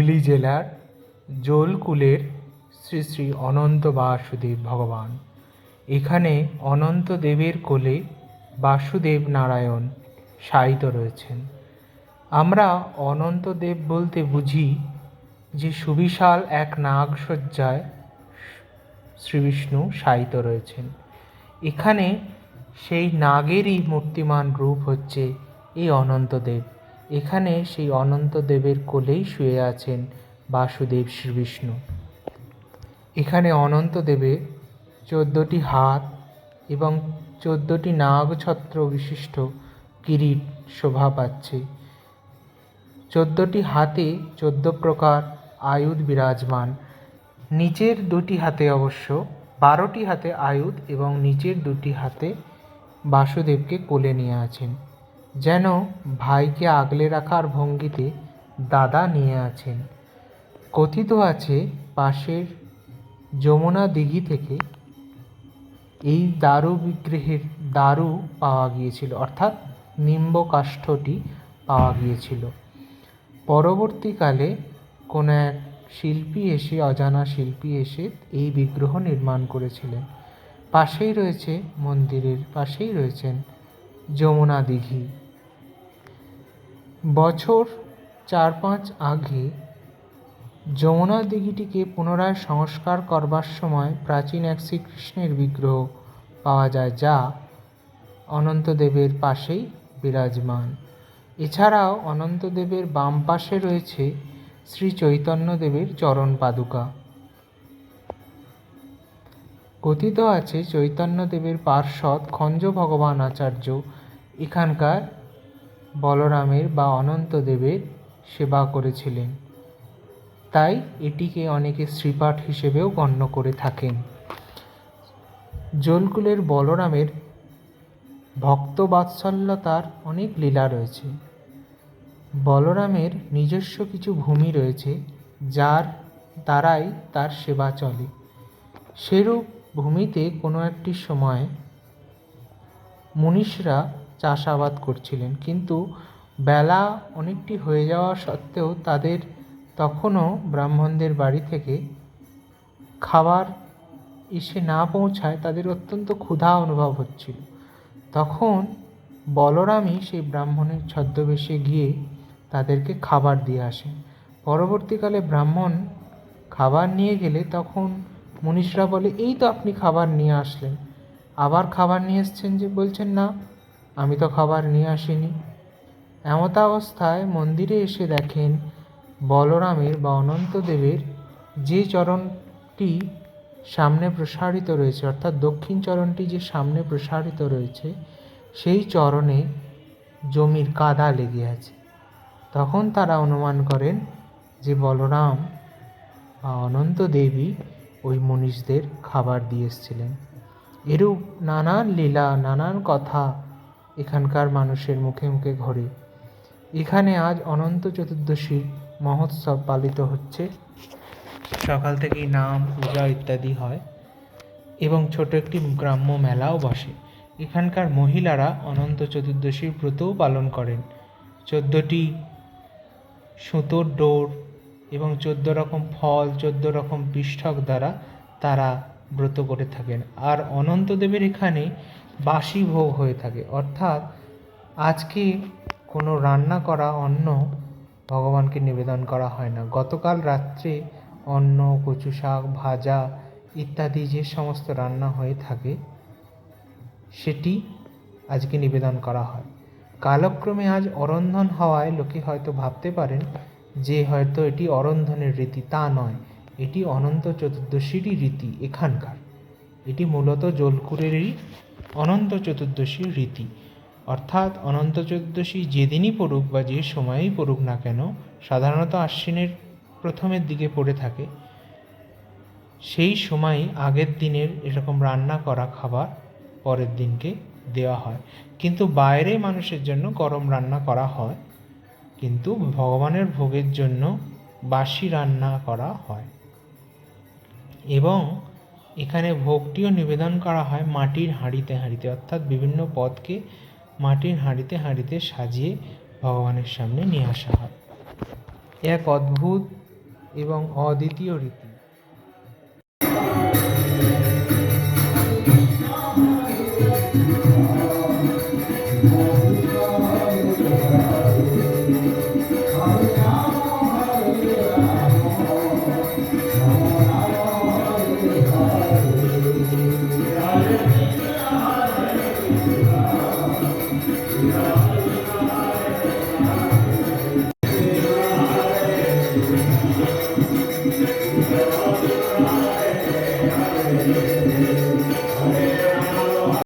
হুগলি জেলার জোলকুলের শ্রী শ্রী অনন্ত বাসুদেব ভগবান। এখানে অনন্ত দেবের কোলে বাসুদেব নারায়ণ শায়িত রয়েছেন। আমরা অনন্ত দেব বলতে বুঝি যে সুবিশাল এক নাগসজ্জায় শ্রী বিষ্ণু শায়িত রয়েছেন। এখানে সেই নাগেরই মূর্তিমান রূপ হচ্ছে এই অনন্তদেব এখানে সেই অনন্তদেবের কোলেই শুয়ে আছেন বাসুদেব শ্রী বিষ্ণু। এখানে অনন্তদেবের চোদ্দোটি হাত এবং চোদ্দোটি নাগছত্র বিশিষ্ট কিরিট শোভা পাচ্ছে। চোদ্দোটি হাতে চোদ্দ প্রকার আয়ুধ বিরাজমান। নিচের দুটি হাতে অবশ্য বারোটি হাতে আয়ুধ এবং নিচের দুটি হাতে বাসুদেবকে কোলে নিয়ে আছেন। যেন ভাইকে আগলে রাখার ভঙ্গিতে দাদা নিয়ে আছেন। কথিত আছে, পাশের যমুনা দিঘি থেকে এই দারু বিগ্রহের দারু পাওয়া গিয়েছিল, অর্থাৎ নিম্ব কাষ্ঠটি পাওয়া গিয়েছিল। পরবর্তীকালে কোনো এক শিল্পী এসে, অজানা শিল্পী এসে এই বিগ্রহ নির্মাণ করেছিলেন। পাশেই রয়েছে মন্দিরের, পাশেই রয়েছেন যমুনা দিঘি। বছর চার পাঁচ আগে যমুনা দিঘিটিকে পুনরায় সংস্কার করবার সময় প্রাচীন এক শ্রীকৃষ্ণের বিগ্রহ পাওয়া যায় যা অনন্তদেবের পাশেই বিরাজমান। এছাড়াও অনন্তদেবের বাম পাশে রয়েছে শ্রী চৈতন্যদেবের চরণ পাদুকা। কথিত আছে, চৈতন্যদেবের পার্শ্বদ খঞ্জ ভগবান আচার্য এখানকার বলরামের বা অনন্তদেবের সেবা করেছিলেন। তাই এটিকে অনেকে শ্রীপাঠ হিসেবেও গণ্য করে থাকেন। জলকুলের বলরামের ভক্তবাৎসল্যতার অনেক লীলা রয়েছে। বলরামের নিজস্ব কিছু ভূমি রয়েছে, যার দ্বারাই তার সেবা চলে। সেরূপ ভূমিতে কোনো একটি সময় মনীষরা চাষাবাদ করছিলেন। কিন্তু বেলা অনেকটি হয়ে যাওয়া সত্ত্বেও তাদের তখনও ব্রাহ্মণদের বাড়ি থেকে খাবার এসে না পৌঁছায় তাদের অত্যন্ত ক্ষুধা অনুভব হচ্ছিল। তখন বলরামই সেই ব্রাহ্মণের ছদ্মবেশে গিয়ে তাদেরকে খাবার দিয়ে আসেন। পরবর্তীকালে ব্রাহ্মণ খাবার নিয়ে গেলে তখন মনীষরা বলে, এই তো আপনি খাবার নিয়ে আসলেন। আবার খাবার নিয়ে এসছেন যে বলছেন, না আমি তো খাবার নিয়ে আসিনি। এমতা অবস্থায় মন্দিরে এসে দেখেন বলরামের বা অনন্তদেবের যে চরণটি সামনে প্রসারিত রয়েছে, অর্থাৎ দক্ষিণ চরণটি যে সামনে প্রসারিত রয়েছে, সেই চরণে জমির কাদা লেগে আছে। তখন তারা অনুমান করেন যে বলরাম বা অনন্ত দেবী ওই মনীষদের খাবার দিয়ে এসেছিলেন। এরূপ নানান লীলা, নানান কথা এখানকার মানুষের মুখে মুখে ঘোরে এখানে আজ অনন্ত চতুর্দশীর মহোৎসব পালিত হচ্ছে। সকাল থেকেই নাম, পূজা ইত্যাদি হয় এবং ছোট একটি গ্রাম্য মেলাও বসে। এখানকার মহিলারা অনন্ত চতুর্দশীর ব্রতও পালন করেন। চোদ্দোটি সুতোর ডোর এবং চোদ্দ রকম ফল, চোদ্দ রকম পৃষ্ঠক দ্বারা তারা ব্রত করে থাকেন। আর অনন্তদেবের এখানে বাসি ভোগ হয়ে থাকে। অর্থাৎ আজকে কোনো রান্না করা অন্ন ভগবানকে নিবেদন করা হয় না। গতকাল রাত্রে অন্ন, কচু শাক, ভাজা ইত্যাদি যে সমস্ত রান্না হয়ে থাকে, সেটি আজকে নিবেদন করা হয়। কালক্রমে আজ অরন্ধন হওয়ায় লোকে হয়তো ভাবতে পারেন যে হয়তো এটি অরন্ধনের রীতি। তা নয়, এটি অনন্ত চতুর্দশীরই রীতি এখানকার। এটি মূলত জলকুরেরই অনন্ত চতুর্দশীর রীতি। অর্থাৎ অনন্ত চতুর্দশী যেদিনই পড়ুক বা যে সময়েই পড়ুক না কেন, সাধারণত আশ্বিনের প্রথমের দিকে পড়ে থাকে। সেই সময় আগের দিনের এরকম রান্না করা খাবার পরের দিনকে দেওয়া হয়। কিন্তু বাইরে মানুষের জন্য গরম রান্না করা হয়। কিন্তু ভগবানের ভোগের জন্য বাসি রান্না করা হয়। এবং এখানে ভোগটিও নিবেদন করা হয় মাটির হাঁড়িতে হাঁড়িতে, অর্থাৎ বিভিন্ন পদকে মাটির হাঁড়িতে হাঁড়িতে সাজিয়ে ভগবানের সামনে নিয়ে আসা হয়। এক অদ্ভুত এবং অদ্বিতীয় রীতি।